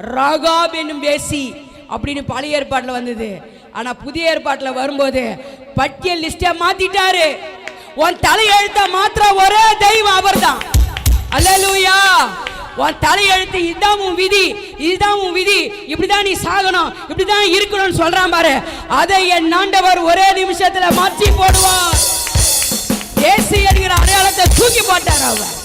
ராகாப் என்னும் வேசி அப்படின்னு பழைய ஏற்பாட்டில் வந்தது. ஆனால் புதிய ஏற்பாட்டில் வரும்போது பட்டியல் லிஸ்டை மாத்திட்டாரு. உன் தலையெழுத்த மாத்திர ஒரே தெய்வம் அவர்தான். அல்லேலூயா. உன் தலையெழுத்து இதுதான் உன் விதி இதுதான் உன் விதி. இப்படிதான் நீ சாகணும் இப்படிதான் இருக்கணும்னு சொல்றான் பாரு. அதை என் ஆண்டவர் ஒரே நிமிஷத்துல மாற்றி போடுவார். ஏசி என்கிற அடையாளத்தை தூக்கி போட்டார் அவர்.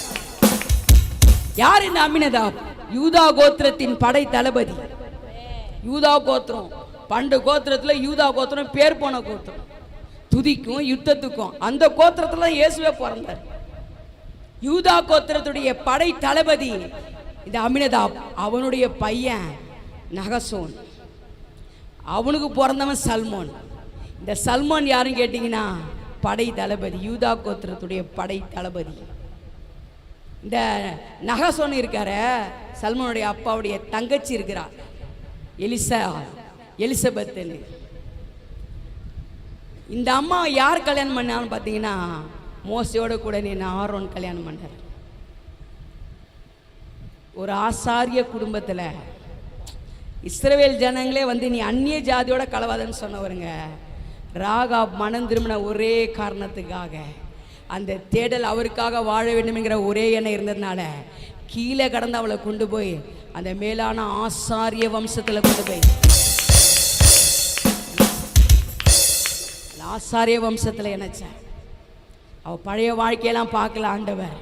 யார் இந்த அமினதாப்? யூதா கோத்திரத்தின் படை தளபதி. யூதா கோத்திரம். பண்டு கோத்திரத்துல யூதா கோத்திரம் பேர் போன கோத்திரம். துதிக்கும் யுத்தத்துக்கும். அந்த கோத்திரத்துல தான் இயேசுவே பிறந்தார். யூதா கோத்திரத்துடைய படை தளபதி இந்த அமினதாப். அவனுடைய பையன் நகசோன். அவனுக்கு பிறந்தவன் சல்மான். இந்த சல்மான் யாருன்னு கேட்டிங்கன்னா படை தளபதி யூதா கோத்திரத்துடைய படை தளபதி. இந்த நகசோன் இருக்கார சல்மனுடைய அப்பாவுடைய தங்கச்சி இருக்கிறார். எலிசா எலிசபெத் இந்த அம்மா யார் கல்யாணம் பண்ணான்னு பார்த்தீங்கன்னா மோசையோட கூட நீ ஆரோன் கல்யாணம் பண்ணார். ஒரு ஆசாரிய குடும்பத்தில் இஸ்ரேல் ஜனங்களே வந்து நீ அந்நிய ஜாதியோட கலவாதன்னு சொன்னவருங்க. ராகா மனம் திரும்பின ஒரே காரணத்துக்காக அந்த தேடல் அவருக்காக வாழ வேண்டும்ங்கிற ஒரே எண்ணம் இருந்ததுனால கீழே கடந்து அவளை கொண்டு போய் அந்த மேலான ஆசாரிய வம்சத்தில் கொண்டு போய். ஆசாரிய வம்சத்தில் இணைச்சேன். அவள் பழைய வாழ்க்கையெல்லாம் பார்க்கல ஆண்டவர்.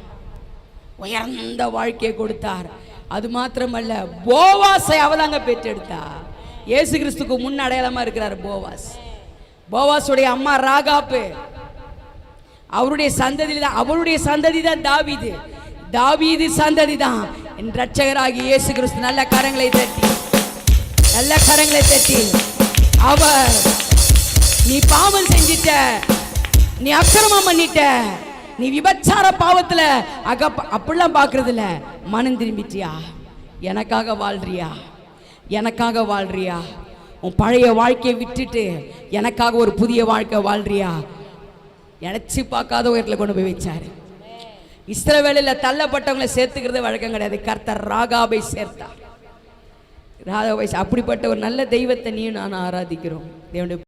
உயர்ந்த வாழ்க்கையை கொடுத்தார். அது மாத்திரமல்ல போவாஸை அவதாங்க பெற்றெடுத்தா. இயேசு கிறிஸ்துக்கு முன் அடையாளமாக இருக்கிறார் போவாஸ். போவாஸுடைய அம்மா ராகாப்பு. அவருடைய சந்ததி தான் அவருடைய சந்ததி தான் தாவிது. தாவீது சந்ததி தான் என் ரட்சகராகி இயேசு கிறிஸ்து நல்ல கரங்களை தட்டி நல்ல கரங்களை தட்டி அவர் நீ பாவம் செஞ்சிட்ட நீ அக்கிரமம் பண்ணிட்ட நீ விபச்சார பாவத்தில் அக அப்படிலாம் பார்க்கறது இல்லை மனம் திரும்பிட்டியா? எனக்காக வாழ்றியா? எனக்காக வாழ்றியா? உன் பழைய வாழ்க்கையை விட்டுட்டு எனக்காக ஒரு புதிய வாழ்க்கை வாழ்றியா? நினச்சி பார்க்காத உயரத்தில் கொண்டு போய் வச்சாரு. இஸ்ரவேலில் தள்ளப்பட்டவங்களை சேர்த்துக்கிறது வழக்கம் கிடையாது. கர்த்தர் ராகாபை சேர்த்தார். ராகாபை அப்படிப்பட்ட ஒரு நல்ல தெய்வத்தை நீயும் நான் ஆராதிக்கிறோம். தேவனுடைய